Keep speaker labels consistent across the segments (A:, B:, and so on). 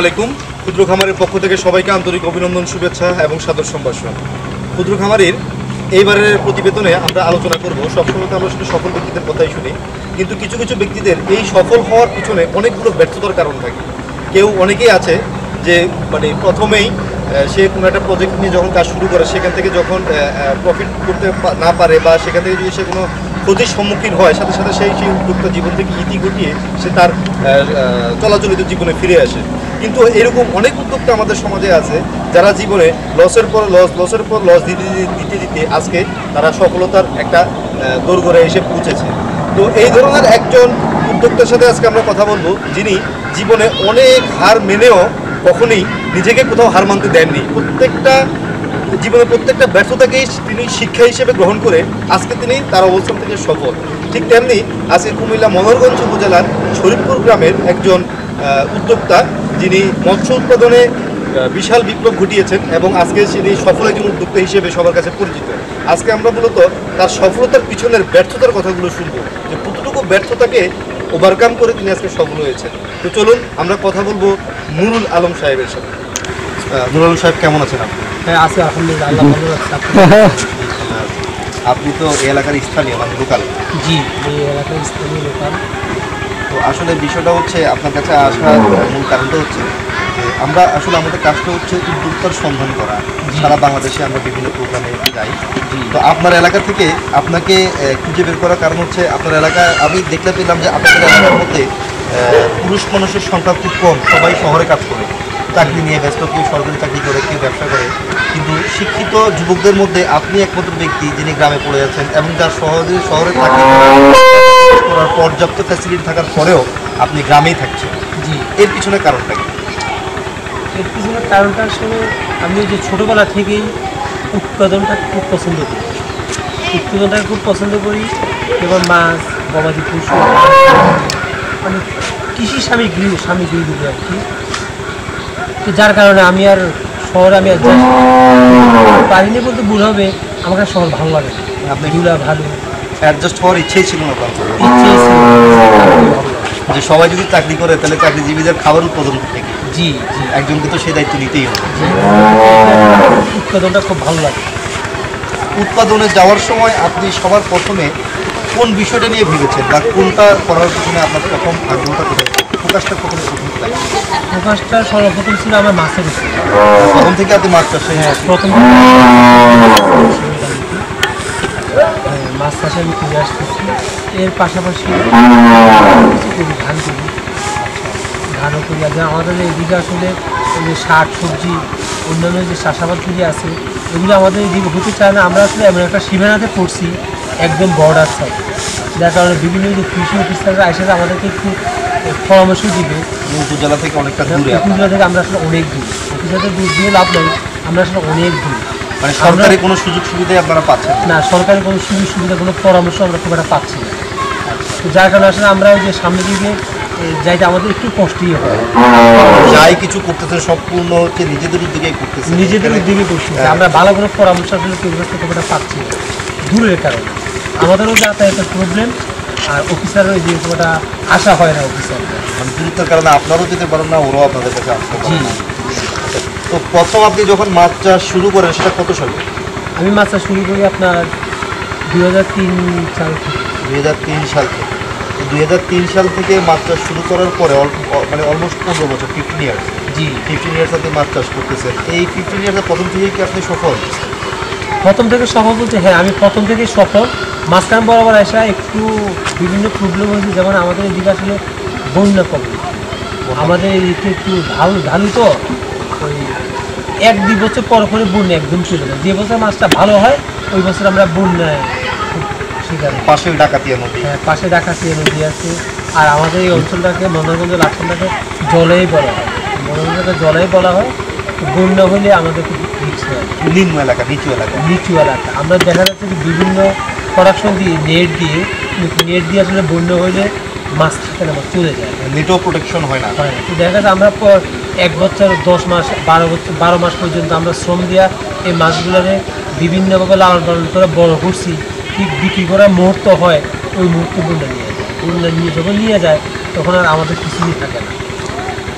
A: আলাইকুম। ক্ষুদ্র খামারের পক্ষ থেকে সবাইকে আন্তরিক অভিনন্দন, শুভেচ্ছা এবং সাদর সম্ভাষণ। ক্ষুদ্র খামারের এইবারের প্রতিবেদনে আমরা আলোচনা করব। সবসময় তো আমরা শুধু সফল ব্যক্তিদের কথাই শুনি, কিন্তু কিছু কিছু ব্যক্তিদের এই সফল হওয়ার পিছনে অনেকগুলো ব্যর্থতার কারণ থাকে। কেউ অনেকেই আছে যে মানে প্রথমেই সে কোনো একটা প্রজেক্ট নিয়ে যখন কাজ শুরু করে, সেখান থেকে যখন প্রফিট করতে না পারে বা সেখান থেকে যদি সে কোনো ক্ষতির সম্মুখীন হয় সাথে সাথে সেই সেই উদ্যোক্তা জীবন থেকে ইতি ঘটিয়ে সে তার চলাচলিত জীবনে ফিরে আসে। কিন্তু এরকম অনেক উদ্যোক্তা আমাদের সমাজে আছে যারা জীবনে লসের পর লস, লসের পর লস দিতে, দিতে- দিতে দিতে আজকে তারা সফলতার একটা দোরগোড়ে এসে পৌঁছেছে। তো এই ধরনের একজন উদ্যোক্তার সাথে আজকে আমরা কথা বলব যিনি জীবনে অনেক হার মেনেও কখনোই নিজেকে কোথাও হার মানতে দেননি। প্রত্যেকটা জীবনের প্রত্যেকটা ব্যর্থতাকেই তিনি শিক্ষা হিসেবে গ্রহণ করে আজকে তিনি তার অবস্থান থেকে সফল। ঠিক তেমনি আজকে কুমিল্লা মনোহরগঞ্জ উপজেলার শরীফপুর গ্রামের একজন উদ্যোক্তা, যিনি মৎস্য উৎপাদনে বিশাল বিপ্লব ঘটিয়েছেন এবং আজকে তিনি সফল একজন উদ্যোক্তা হিসেবে সবার কাছে পরিচিত। আজকে আমরা মূলত তার সফলতার পিছনের ব্যর্থতার কথাগুলো শুনব, যে কতটুকু ব্যর্থতাকে ওভারকাম করে তিনি আজকে সফল হয়েছেন। তো চলুন আমরা কথা বলব নুরুল আলম সাহেবের সাথে। নুরুল সাহেব কেমন আছেন আপনি?
B: হ্যাঁ আছে আলহামদুলিল্লাহ আল্লাহ ভালো রাখছে
A: আপনি তো এই এলাকার স্থানীয় মানে লোকাল
B: জি এই এলাকার স্থানীয় লোকাল।
A: তো আসলে বিষয়টা হচ্ছে আপনার কাছে আসার মূল কারণটা হচ্ছে আমরা আসলে আমাদের কাজটা হচ্ছে উদ্যোক্তার সন্ধান করা। সারা বাংলাদেশে আমরা বিভিন্ন প্রোগ্রামে যাই। তো আপনার এলাকা থেকে আপনাকে খুঁজে বের করার কারণ হচ্ছে আপনার এলাকায় আমি দেখতে পেলাম যে আপনাদের এলাকার মধ্যে পুরুষ মানুষের সংখ্যা খুব কম সবাই শহরে কাজ করে। চাকরি নিয়ে ব্যস্ত কেউ সরকারি চাকরি করে কেউ ব্যবসা করে। কিন্তু শিক্ষিত যুবকদের মধ্যে আপনি একমাত্র ব্যক্তি যিনি গ্রামে পড়ে আছেন এবং যার সহজে শহরে চাকরি করার পর্যাপ্ত ফ্যাসিলিটি থাকার পরেও আপনি গ্রামেই থাকছেন।
B: জি।
A: এর পিছনে কারণটা কি?
B: এর পিছনে কারণটা আসলে আমি যে ছোটোবেলা থেকেই উৎপাদনটা খুব পছন্দ করি। উৎপাদনটা খুব পছন্দ করি এবং মাছ গবাদি পশু মানে কৃষি সামগ্রী সামগ্রীগুলো আর কি। তো যার কারণে আমি আর শহরে আমি আর পারিনি বলতে ভুল হবে আমাকে শহর ভালো লাগে না।
A: আপনি
B: এগুলা ভালো।
A: অ্যাডজাস্ট হওয়ার ইচ্ছেই ছিল না আপনার। যে সবাই যদি চাকরি করে তাহলে চাকরিজীবীদের খাবার উৎপাদন থেকে
B: জি জি।
A: একজনকে তো সেই দায়িত্ব নিতেই হবে।
B: উৎপাদনটা খুব ভালো লাগে।
A: উৎপাদনে যাওয়ার সময় আপনি সবার প্রথমে কোন বিষয়টা নিয়ে ভেবেছেন? বা কোনটা করার পিছনে আপনার প্রথম আগ্রহটা কোথায়? ফোকাসটা প্রথম কোথায়?
B: সর্বপ্রথম ছিল আমার মাছের
A: প্রথম থেকে আপনি মাছ চাষে
B: হ্যাঁ প্রথম মাছ চাষে আমি করে আসতেছি। এর পাশাপাশি কিছু করি। ধান করি ধানও করি। আর আমাদের এদিকে আসলে যে শাক সবজি অন্যান্য যে চাষাবাদগুলি আছে এগুলো আমাদের এদিকে হতে চায় না। আমরা আসলে এমন একটা সীমানাতে পড়ছি একদম বর্ডার সাইড যার কারণে বিভিন্ন যে কৃষি অফিসাররা এসে আমাদেরকে একটু পরামর্শ দিবে।
A: জেলা থেকে অনেকটা দূরে।
B: উপজেলা থেকে আমরা আসলে অনেক দূর। অফিসারদের দূর দিয়ে লাভ নেই আমরা আসলে অনেক দূর।
A: মানে সরকারি কোনো সুযোগ সুবিধাই আপনারা পাচ্ছেন না।
B: সরকারি কোনো সুযোগ সুবিধা কোনো পরামর্শ আমরা খুব একটা পাচ্ছি না। তো যার কারণে আসলে আমরা ওই যে সামনের দিকে যাইতে আমাদের একটু কষ্টই হয়
A: যাই কিছু করতেছেন সম্পূর্ণ হচ্ছে নিজেদের উদ্যোগে করতেছেন।
B: নিজেদের দিকে করছি।
A: হ্যাঁ।
B: আমরা ভালো কোনো পরামর্শ আসলে কেউ কাছ থেকে খুব একটা পাচ্ছি না। দূরের কারণে। আমাদেরও যাতায়াতের প্রবলেম আর যে খুব একটা আশা হয় না অফিসার
A: মানে দূরত্বের কারণে আপনারও যেতে পারেন না ওরাও আপনাদের কাছে আসতে পারে তো প্রথম আপনি যখন মাছ চাষ শুরু করেন সেটা কত সালে?
B: আমি মাছ চাষ শুরু করি আপনার দুই হাজার তিন সাল থেকে।
A: দুই হাজার তিন সাল থেকে। দুই হাজার তিন সাল থেকে মাছ চাষ শুরু করার পরে মানে অলমোস্ট পনেরো বছর ফিফটিন ইয়ার্স
B: জি।
A: ফিফটিন ইয়ার্স আপনি মাছ চাষ করতেছেন। এই ফিফটিন ইয়ার্সের প্রথম থেকেই কি আপনি সফল?
B: প্রথম থেকে সফল বলতে হ্যাঁ আমি প্রথম থেকে সফল। মাঝখান বরাবর আসা একটু বিভিন্ন প্রবলেম হয়েছে যেমন আমাদের এদিকে আসলে বন্যা প্রবলেম আমাদের এদিকে একটু ঢাল ঢালু তো ওই এক দুই বছর পর পরে বন্যা একদম চলে যায়। যে বছর মাছটা ভালো হয় ওই বছর আমরা বন্যায় খুব শিকার।
A: পাশে ডাকাতিয়া নদী
B: হ্যাঁ পাশে ডাকাতি নদী আছে। আর আমাদের এই অঞ্চলটাকে মনোরঞ্জ লাক্ষণটাকে জলেই বলা হয়। মনোরঞ্জনটাকে জলেই বলা হয়। বন্যা হলে আমাদের খুব রিক্স হয়।
A: নিম্ন এলাকা নিচু এলাকা।
B: নিচু এলাকা। আমরা দেখা যাচ্ছে যে বিভিন্ন প্রোডাকশন দিয়ে নেট দিয়ে নেট দিয়ে আসলে বন্যা হইলে মাছ থাকে না মাছ চলে যায়।
A: নেটও প্রোটেকশন হয় না।
B: হয়। তো দেখা যাচ্ছে আমরা এক বছর দশ মাস বারো বছর বারো মাস পর্যন্ত আমরা শ্রম দিয়া এই মাছগুলোরে বিভিন্নভাবে লালন পালন করে বড় করছি। ঠিক বিক্রি করার মুহূর্ত হয় ওই মুহূর্তে বন্যা নিয়ে যায়। বন্যা নিয়ে যখন নিয়ে যায় তখন আর আমাদের কিছুই থাকে না।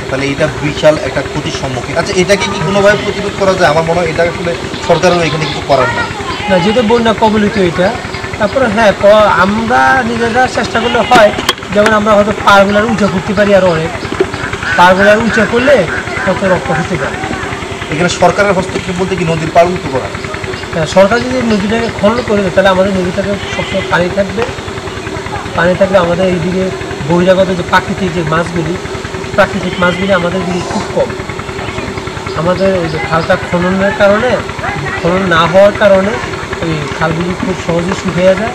A: তাহলে এটা বিশাল একটা ক্ষতির সম্মুখীন। আচ্ছা এটাকে কি কোনোভাবে প্রতিরোধ করা যায়? আমার মনে হয় এটা আসলে সরকারেরও এখানে কিছু করার না
B: না যেহেতু বন্যা কবলিত এটা তারপরে হ্যাঁ আমরা নিজেরা চেষ্টা করলে হয় যেমন আমরা হয়তো পারগুলার উঁচা করতে পারি আরও অনেক। পারগুলার উঁচা করলে কত রক্ত হতে পারে।
A: এখানে সরকারের হস্তক্ষেপ বলতে কি নদীর পাড় উঁচু করা
B: হ্যাঁ, সরকার যদি নদীটাকে খনন করে দেয় তাহলে আমাদের নদীটাকে সবসময় পানি থাকবে। পানি থাকলে আমাদের এইদিকে বহিরাগত যে প্রাকৃতিক যে মাছগুলি প্রাকৃতিক মাছগুলি আমাদের দিকে খুব কম। আমাদের ওই যে খালটা খননের কারণে খনন না হওয়ার কারণে ওই খালগুলি খুব সহজে শুকিয়ে যায়।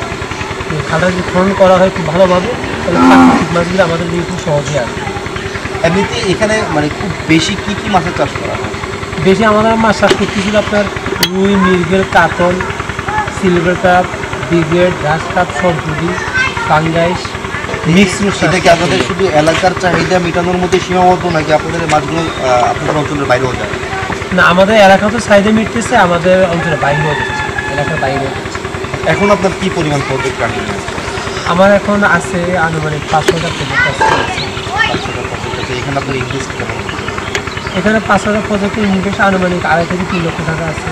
B: ওই খালটা যদি খনন করা হয় খুব ভালোভাবে তাহলে প্রাকৃতিক মাছগুলি আমাদের দিকে খুব সহজে আসবে।
A: এমনিতে এখানে মানে খুব বেশি কি কি মাছের চাষ করা হয়?
B: বেশি আমাদের মাছ চাষ করতেছিল আপনার রুই মৃগেল কাতল সিলভার কাপ ব্রিগেড ঘাস কাপ সরপুরি ফাঙ্গাইস মিক্স
A: সেটা কি আপনাদের শুধু এলাকার চাহিদা মেটানোর মধ্যে সীমাবদ্ধ নাকি আপনাদের এই মাছগুলো আপনাদের অঞ্চলের বাইরেও যায়?
B: না আমাদের এলাকা তো চাহিদা মিটতেছে আমাদের অঞ্চলে বাইরেও যাচ্ছে। এলাকার বাইরে।
A: এখন আপনার কি পরিমাণ প্রজেক্ট কাটিয়ে
B: আমার এখন আছে আনুমানিক পাঁচশো হাজার প্রজেক্ট আছে।
A: টাকা আছে এখানে আপনার ইনভেস্ট কেমন?
B: এখানে পাঁচ হাজার প্রজেক্টের ইনভেস্ট আনুমানিক আড়াই থেকে তিন লক্ষ টাকা আছে।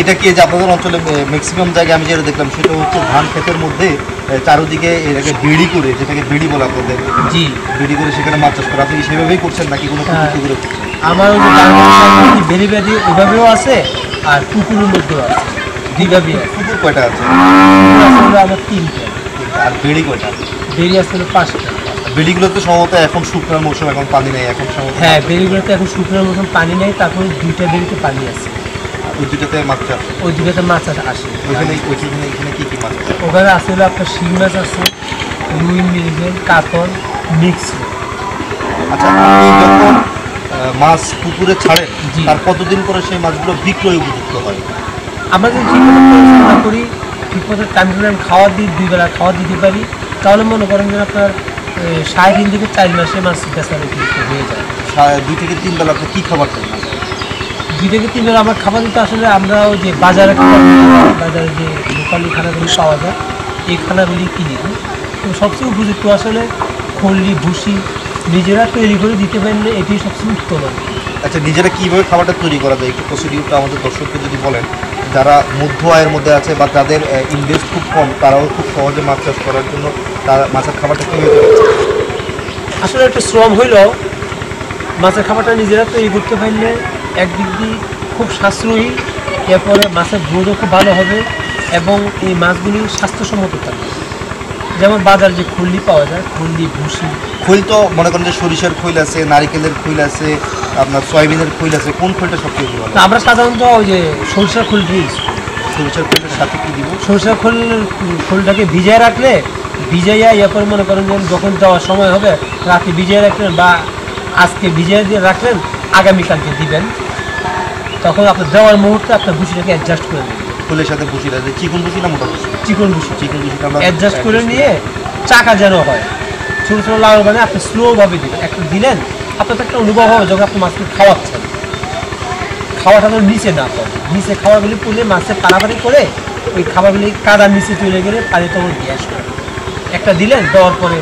A: এটা কি যে আপনাদের অঞ্চলে ম্যাক্সিমাম জায়গায় আমি যেটা দেখলাম সেটা হচ্ছে ধান ক্ষেতের মধ্যে চারোদিকে এটাকে বিড়ি করে যেটাকে বিড়ি বলা আপনাদের।
B: জি।
A: বিড়ি করে সেখানে মাছ চাষ করে। আপনি সেভাবেই করছেন নাকি কোনো
B: হ্যাঁ।
A: করে
B: আমার যে বেরি বেরি আছে আর পুকুরের মধ্যেও আছে। দুইভাবেই
A: পুকুর কয়টা আছে?
B: আমার তিনটে।
A: আর বিড়ি কয়টা?
B: বেরি আছে পাঁচটা।
A: বিড়িগুলো তো সম্ভবত এখন শুকনার মৌসুম এখন পানি নেই এখন
B: হ্যাঁ বেরিগুলোতে এখন শুকনোর মতন পানি নেই তারপরে দুইটা বেরিতে পানি আছে।
A: ওই দুটাতে মাছ চাষ
B: ওই দুটাতে মাছ আসে।
A: ওইখানে ওইখানে এখানে কি কি মাছ?
B: ওখানে আছে হলো আপনার শিং মাছ আছে রুই মৃগেল কাতল মিক্স।
A: আচ্ছা যখন মাছ পুকুরে ছাড়েন
B: জি।
A: তার কতদিন পরে সেই মাছগুলো বিক্রয় উপযুক্ত হয়?
B: আমরা যদি ঠিকমতো পরিচালনা করি ঠিকমতো টাইম টু টাইম খাওয়ার দিই দুই বেলা খাওয়ার দিতে পারি তাহলে মনে করেন যে আপনার সাড়ে তিন থেকে চার মাসে মাছ কিন্তু হয়ে যায়।
A: দুই থেকে তিন বেলা আপনি কী খাবার দেন মাছে?
B: দুই থেকে তিন বেলা আমার খাবার দিতে আসলে আমরা ওই যে বাজারে বাজারে যে লোকালি খানাগুলি পাওয়া যায় এই খানাগুলি কিনি তো সবচেয়ে উপযুক্ত আসলে খল্লি ভুসি নিজেরা তৈরি করে দিতে পারলে এটি সবচেয়ে উত্তম
A: আচ্ছা নিজেরা কীভাবে খাবারটা তৈরি করা যায় একটু প্রসিডিউরটা আমাদের দর্শককে যদি বলেন যারা মধ্য আয়ের মধ্যে আছে বা যাদের ইনভেস্ট খুব কম তারাও খুব সহজে মাছ চাষ করার জন্য তারা মাছের খাবারটা কীভাবে তৈরি করে?
B: আসলে একটা শ্রম হইলেও মাছের খাবারটা নিজেরা তৈরি করতে পারলে একদিক দিয়ে খুব সাশ্রয়ী এরপরে মাছের গ্রোথও খুব ভালো হবে এবং এই মাছগুলি স্বাস্থ্যসম্মত থাকবে যেমন বাজার যে খুল্লি পাওয়া যায় খুল্লি ভুসি।
A: খৈল তো মনে করেন যে সরিষার খৈল আছে নারিকেলের খৈল আছে আপনার সয়াবিনের খৈল আছে কোন খৈলটা সবচেয়ে ভালো?
B: তা আমরা সাধারণত ওই যে সরিষার খোলটি ইউজ করি।
A: সরিষার খৈলের সাথে কি দিব?
B: সরিষার খোল খোলটাকে ভিজায় রাখলে ভিজাইয়া এরপর মনে করেন যে যখন যাওয়ার সময় হবে রাতে ভিজিয়ে রাখলেন বা আজকে ভিজিয়ে দিয়ে রাখলেন আগামীকালকে দিবেন। তখন আপনার দেওয়ার মুহূর্তে আপনার ভুসিটাকে অ্যাডজাস্ট করে নেবেন
A: খৈলের সাথে ভুসি আছে চিকন ভুসি না মোটা ভুসি
B: চিকন ভুসি
A: চিকন ভুসিটা আমরা
B: অ্যাডজাস্ট করে নিয়ে চাকা যেন হয়। ছোটো ছোটো লাউ মানে আপনি স্লোভাবে দিবেন। একটা দিলেন আপনার তো একটা অনুভব হবে যখন আপনি মাছকে খাওয়াচ্ছেন। খাওয়াটা তো নিচে না পড়ে নিচে খাবারগুলি পড়লে মাছে পাড়াপাড়ি করে ওই খাবারগুলি কাদার নিচে চলে গেলে পানি তখন গ্যাস করে একটা দিলেন দেওয়ার পরে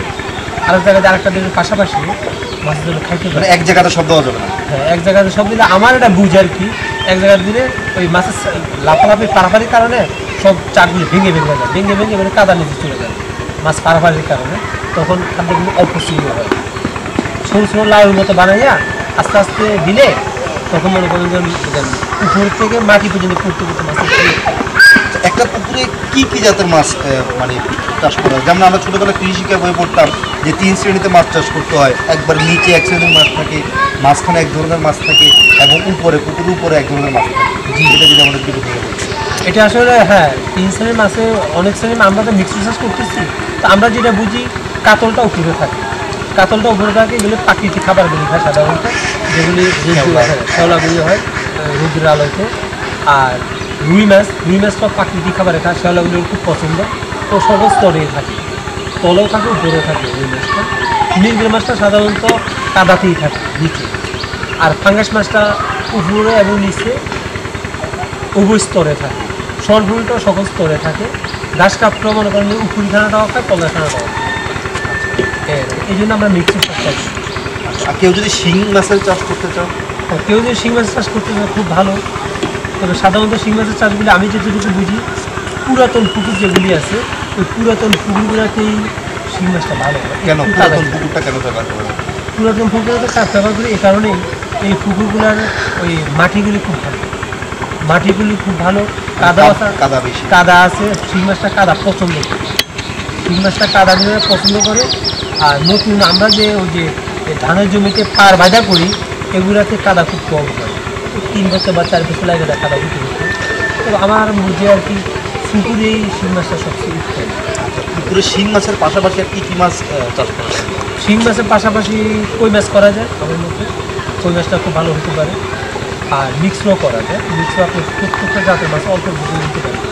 B: আরেক জায়গাতে আরেকটা দিলেন পাশাপাশি মাছের জন্য খাইতে
A: মানে
B: পারে
A: এক জায়গাতে সব দেওয়া যাবে না।
B: হ্যাঁ এক জায়গাতে সব দিলে আমার এটা বুঝ আর কি। এক জায়গায় দিলে ওই মাছের লাফালাফি পারাপারির কারণে সব চাকগুলি ভেঙে ভেঙে যায়। ভেঙে ভেঙে মানে কাদা নিচে চলে যায় মাছ পারাপারির কারণে। তখন খাদ্যগুলো অপুষ্টিও হয় ছোটো ছোটো লাউর মতো বানাইয়া আস্তে আস্তে দিলে তখন মনে করেন যে উপর থেকে মাটি পর্যন্ত পড়তে পড়তে মাছ
A: একটা পুকুরে কি কি জাতের মাছ মানে চাষ করা হয়? যেমন আমরা ছোটবেলায় কৃষি শিক্ষা বই পড়তাম যে তিন শ্রেণীতে মাছ চাষ করতে হয়। একবার নিচে এক শ্রেণির মাছ থাকে, মাঝখানে এক ধরনের মাছ থাকে। এবং উপরে পুকুরের উপরে এক ধরনের মাছ জি। এটা যদি আমাদের
B: এটা আসলে হ্যাঁ তিন শ্রেণির মাছে অনেক শ্রেণির আমরা তো মিক্স চাষ করতেছি। তো আমরা যেটা বুঝি কাতলটা উপরে থাকে। কাতলটা উপরে থাকে এগুলো প্রাকৃতিক খাবারগুলি খায় সাধারণত যেগুলি
A: শ্যাওলা।
B: শ্যাওলাগুলি হয় আহ, রৌদ্রের আলোতে। আর রুই মাছ রুই মাছটা প্রাকৃতিক খাবারে খায় শ্যাওলাগুলি ওর খুব পছন্দ। তো সহজ স্তরেই থাকে। তলেও থাকে উপরেও থাকে রুই মাছটা। মৃগেল মাছটা সাধারণত কাদাতেই থাকে নিচে। আর ফাঙ্গাস মাছটা উপরে এবং নিচে উভয় স্তরে থাকে। সরভুলটাও সকল স্তরে থাকে। ঘাস কাপটাও মনে করেন উপরি খানাটাও খায় তলের খানাটাও খায় এই- এই জন্য আমরা মিক্সিং করতে
A: আর কেউ যদি শিং মাছের চাষ করতে চাও?
B: আর কেউ যদি শিং মাছ চাষ করতে চায় খুব ভালো। তবে সাধারণত শিং মাছের চাষগুলি আমি যেটুকু বুঝি পুরাতন পুকুর যেগুলি আছে ওই পুরাতন পুকুরগুলোতেই শিং মাছটা ভালো হয়।
A: কেন? পুরাতন পুকুরটা কেন ব্যবহার করে
B: পুরাতন কাজ ব্যবহার করি এই কারণেই। এই পুকুরগুলোর ওই মাটিগুলি খুব ভালো। মাটিগুলি খুব ভালো। কাদা আছে
A: কাদা বেশি।
B: কাদা আছে শিং মাছটা কাদা পছন্দ করে। শিং মাছটা কাদা পছন্দ করে। আর নতুন আমরা যে ওই যে ধানের জমিতে পার বাঁধা করি এগুলাতে কাদা খুব কম হয়। তিন বছর বা চার বছর লাগে না কাদা উঠে উঠতে তো আমার বুঝে আর কি পুকুরেই শিং মাছটা সবচেয়ে উত্তম।
A: পুকুরে শিং মাছের পাশাপাশি আর কি কি মাছ চাষ করা?
B: শিং মাছের পাশাপাশি কই মাছ করা যায়? আমার মধ্যে মাছটা খুব ভালো হতে পারে। আর মিক্সও করা যায়। মিক্সও আপনি প্রত্যেকটা জাতের মাছ অল্প বুঝে নিতে পারেন।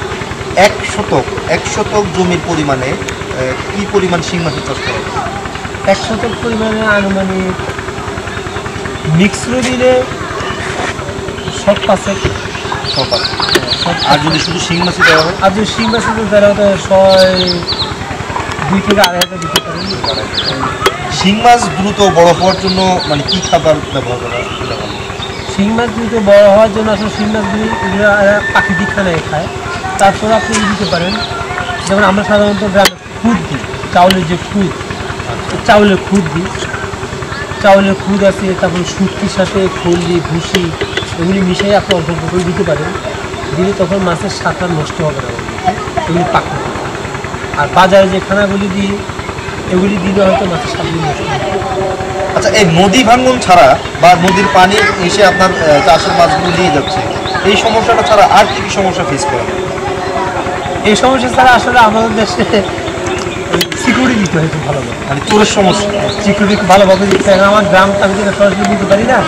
A: এক শতক এক শতক জমির পরিমাণে কি পরিমাণ শিং মাছের চাষ করা
B: এক শতক পরিমাণে আনুমানিক মিক্সরো দিলে সব পাশে
A: সব আর যদি শুধু শিং মাছই দেওয়া হয়?
B: আর যদি শিং মাছের বেলা হতে ছয় দুই থেকে আড়াই হাজার দিতে পারেন।
A: শিং মাছ দ্রুত বড় হওয়ার জন্য মানে কি খাবার ব্যবহার করা?
B: শিং মাছ দ্রুত বড় হওয়ার জন্য আসলে শিং মাছগুলি প্রাকৃতিক খানায় খায়। তারপর আপনি দিতে পারেন, যেমন আমরা সাধারণত গ্রামে খুদ দিই চাউলের যে খুদ, চাউলের খুদ দিই চাউলের খুদ আছে, তারপর শুটকির সাথে খল্লি ভুসি, এগুলি মিশিয়ে আপনি অল্প করে দিতে পারেন। দিলে তখন মাছের স্বাদটা নষ্ট হবে না। এগুলি পাকবে। আর বাজারে যে খানাগুলি দিই এগুলি দিলে হয়তো মাছের
A: আচ্ছা এই নদী ভাঙ্গন ছাড়া বা নদীর পানি এসে আপনার চাষের মাছগুলো নিয়ে যাচ্ছে এই সমস্যাটা ছাড়া আর কি কি সমস্যা ফেস করেন?
B: এই সমস্যা ছাড়া আসলে আমাদের দেশে সিকিউরিটি দিতে হয় ভালোভাবে।
A: মানে চোরের সমস্যা?
B: সিকিউরিটি খুব ভালোভাবে দিতে হয়। আমার গ্রাম আমি যেটা সরাসরি দিতে পারি না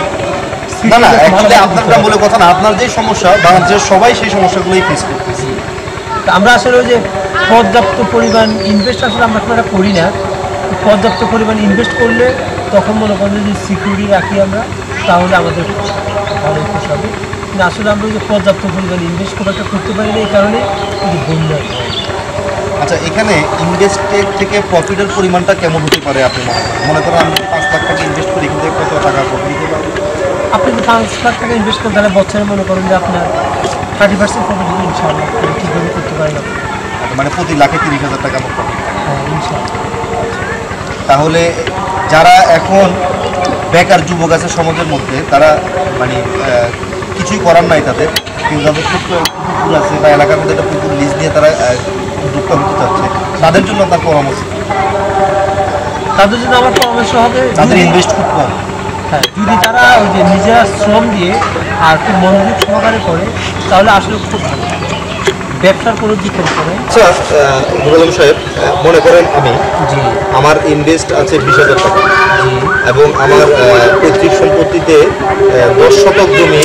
A: না অ্যাকচুয়ালি বলে কথা না আপনার যে সমস্যা বাংলাদেশের সবাই সেই সমস্যাগুলোই ফেস করতেছে।
B: তা আমরা আসলে ওই যে পর্যাপ্ত পরিমাণ ইনভেস্ট আসলে আমরা করি না। পর্যাপ্ত পরিমাণ ইনভেস্ট করলে তখন মনে করেন যদি সিকিউরিটি রাখি আমরা তাহলে আমাদের ভালো পোষাবে কিন্তু আসলে আমরা যে পর্যাপ্ত পরিমাণ ইনভেস্ট খুব একটা করতে পারি না এই কারণে যদি বন্যা। হয়।
A: আচ্ছা এখানে ইনভেস্টের থেকে প্রফিটের পরিমাণটা কেমন হতে পারে আপনি মনে করেন? আমি পাঁচ লাখ টাকা ইনভেস্ট করি কিন্তু কত টাকা প্রফিট দিতে পারব
B: আপনি যদি পাঁচ লাখ টাকা ইনভেস্ট করেন তাহলে বছরে মনে করেন যে আপনার থার্টি পার্সেন্ট প্রফিট হবে ইনশাআল্লাহ ঠিকভাবে করতে পারেন আপনি
A: আচ্ছা, মানে প্রতি লাখে তিরিশ হাজার টাকা আমার প্রফিট
B: হ্যাঁ ইনশাআল্লাহ।
A: তাহলে যারা এখন বেকার যুবক আছে সমাজের মধ্যে তারা মানে কিছুই করার নাই তাদের। কিন্তু তাদের ছোট্ট পুকুর আছে বা এলাকার মধ্যে একটা পুকুর লিজ নিয়ে তারা উদ্যোক্তা হতে চাচ্ছে। তাদের জন্য তার পরামর্শ
B: তাদের জন্য আমার পরামর্শ হবে
A: তাদের ইনভেস্ট খুব কম।
B: হ্যাঁ যদি তারা ওই যে নিজেরা শ্রম দিয়ে আর খুব মনোযোগ সহকারে করে তাহলে আসলে খুব ভালো। ব্যবসার কোনো
A: আচ্ছা নুর আলম সাহেব মনে করেন আমি
B: জি।
A: আমার ইনভেস্ট আছে বিশ হাজার টাকা। এবং আমার পৈতৃক সম্পত্তিতে দশ শতক জমি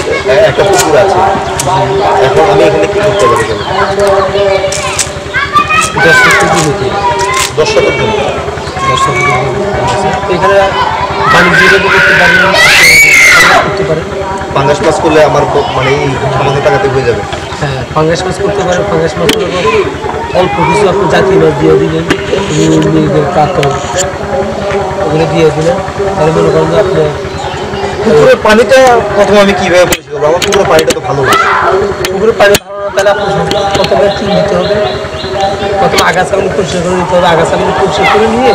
A: একটা পুকুর আছে। এখন আমি এখানে কি করতে পারি
B: দশ লক্ষ জমিতে?
A: দশ শতক জমি।
B: দশ লক্ষ জমি এখানে বাণিজ্য করতে পারেন করতে পারেন।
A: পাঙ্গাস মাছ করলে আমার মানে এই সামান্য টাকাতে হয়ে যাবে।
B: হ্যাঁ ফাঙ্গাস মাছ করতে পারেন ফাঙ্গাস মাছ করলে অল্প কিছু আপনি জাতীয় মাছ দিয়ে দিলেন মুরগিদের কাতল ওগুলো দিয়ে দিলেন। তাহলে মনে করেন যে আপনি
A: পুকুরের পানিটা প্রথমে আমি কীভাবে পরিষ্কার করব? আমার পুকুরের পানিটা তো ভালো না
B: পুকুরে পানি ভালো না তাহলে আপনার প্রথমে চুন দিতে হবে। প্রথমে আগাছাগুলো পরিষ্কার করে নিতে হবে আগাছাগুলো পরিষ্কার করে নিয়ে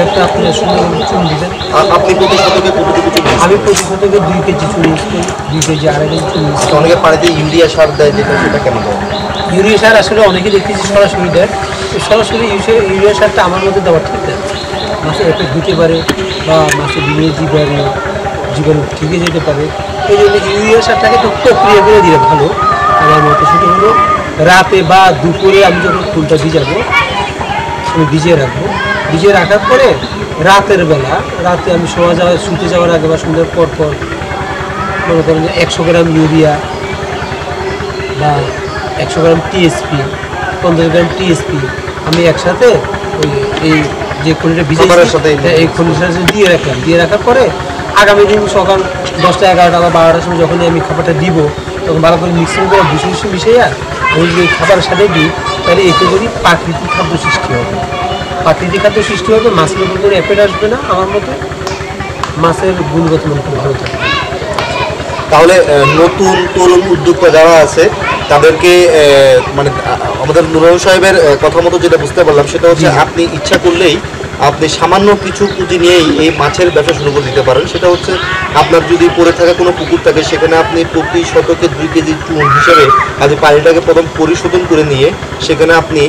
B: এরপর আপনি সুন্দর চুন দিবেন
A: আর আপনি প্রতি শতকে কতটুকু চুন দিচ্ছেন?
B: আমি প্রতি শতকে দুই কেজি চুন ইউজ করি দুই কেজি আড়াই কেজি চুন ইউজ
A: অনেকে পানিতে ইউরিয়া সার দেয় যেটা সেটা কেন দেয়
B: ইউরিয়া সার আসলে অনেকে দেখতেছি সরাসরি দেয়। তো সরাসরি ইউরিয়া সারটা আমার মধ্যে দেওয়া ঠিক না মাছের এফেক্ট দিতে পারে বা জীবাণু জীবাণু ঠিকই যেতে পারে। এই জন্য ইউরিয়া সারটাকে একটু প্রক্রিয়া করে দিলে ভালো। আমার মতে সেটা হলো রাতে বা দুপুরে আমি যখন ফুলটা ভিজাবো আমি ভিজিয়ে রাখব। ভিজিয়ে রাখার পরে রাতের বেলা রাতে আমি শোয়া যাওয়া শুতে যাওয়ার আগে বা সন্ধ্যার পর পর মনে করেন যে একশো গ্রাম ইউরিয়া বা একশো গ্রাম টিএসপি পঞ্চাশ গ্রাম টিএসপি আমি একসাথে ওই এই যে খনিটা ভিজে
A: সাথে
B: এই খনির সাথে দিয়ে রাখলাম। দিয়ে রাখার পরে আগামী দিন সকাল দশটা এগারোটা বা বারোটার সময় যখনই আমি খাবারটা দিব তখন ভালো করে মিক্সিং করে ভুষি ভুষি মিশিয়ে ওই যদি খাবারের সাথে দিই তাহলে এতে করে প্রাকৃতিক খাদ্য সৃষ্টি হবে প্রাকৃতিক খাদ্য সৃষ্টি হবে মাছের উপর কোনো এফেক্ট আসবে না আমার মতে। মাছের গুণগত মান খুব ভালো থাকবে
A: তাহলে নতুন তরুণ উদ্যোক্তা যারা আছে তাদেরকে মানে আমাদের নুরুল সাহেবের কথা মতো যেটা বুঝতে পারলাম সেটা হচ্ছে আপনি ইচ্ছা করলেই আপনি সামান্য কিছু পুঁজি নিয়েই এই মাছের ব্যবসা শুরু করে দিতে পারেন। সেটা হচ্ছে আপনার যদি পড়ে থাকা কোনো পুকুর থাকে সেখানে আপনি প্রতি শতকে দুই কেজি চুন হিসেবে আপনি পানিটাকে প্রথম পরিশোধন করে নিয়ে সেখানে আপনি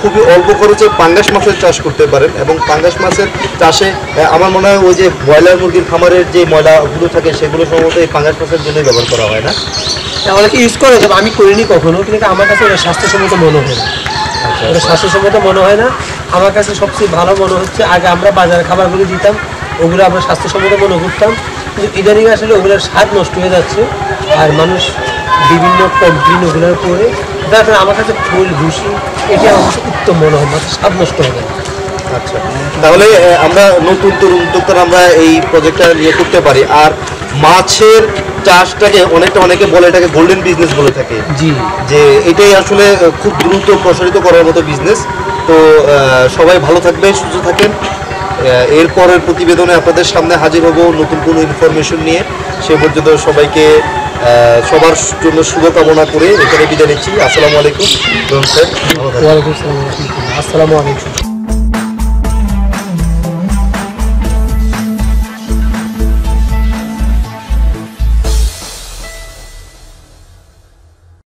A: খুবই অল্প খরচে পাঙ্গাস মাছের চাষ করতে পারেন এবং পাঙ্গাস মাছের চাষে আমার মনে হয় ওই যে ব্রয়লার মুরগির খামারের যে ময়লাগুলো থাকে সেগুলো সম্ভবত এই পাঙ্গাস মাছের জন্যই ব্যবহার করা হয় না?
B: অনেকে ইউজ করে আমি করিনি কখনো কিন্তু আমার কাছে স্বাস্থ্যসম্মত মনে হয় না। ওটা স্বাস্থ্যসম্মত মনে হয় না। আমার কাছে সবচেয়ে ভালো মনে হচ্ছে, আগে আমরা বাজার খাবারগুলো দিতাম, ওগুলো আমরা স্বাস্থ্যসম্মত মনে করতাম, কিন্তু ইদানিং আসলে ওগুলোর স্বাদ নষ্ট হয়ে যাচ্ছে, আর মানুষ বিভিন্ন কমপ্লেন ওগুলোর যার কারণে আমার কাছে ফুল ভুষি এটা আমার উত্তম মনে হয় স্বাদ নষ্ট হবে
A: আচ্ছা। তাহলে আমরা নতুন তরুণ উদ্যোক্তারা আমরা এই প্রজেক্টটা নিয়ে করতে পারি। আর মাছের চাষটাকে অনেকটা অনেকে বলে এটাকে গোল্ডেন বিজনেস বলে থাকে।
B: জি।
A: যে এটাই আসলে খুব দ্রুত প্রসারিত করার মতো বিজনেস তো সবাই ভালো থাকবেন সুস্থ থাকেন। এরপরের প্রতিবেদনে আপনাদের সামনে হাজির হব নতুন কোনো ইনফরমেশন নিয়ে। সে পর্যন্ত সবাইকে সবার জন্য শুভকামনা করে এখানে বিদায় নিচ্ছি। আসসালামু আলাইকুম।
B: আসসালামু আলাইকুম।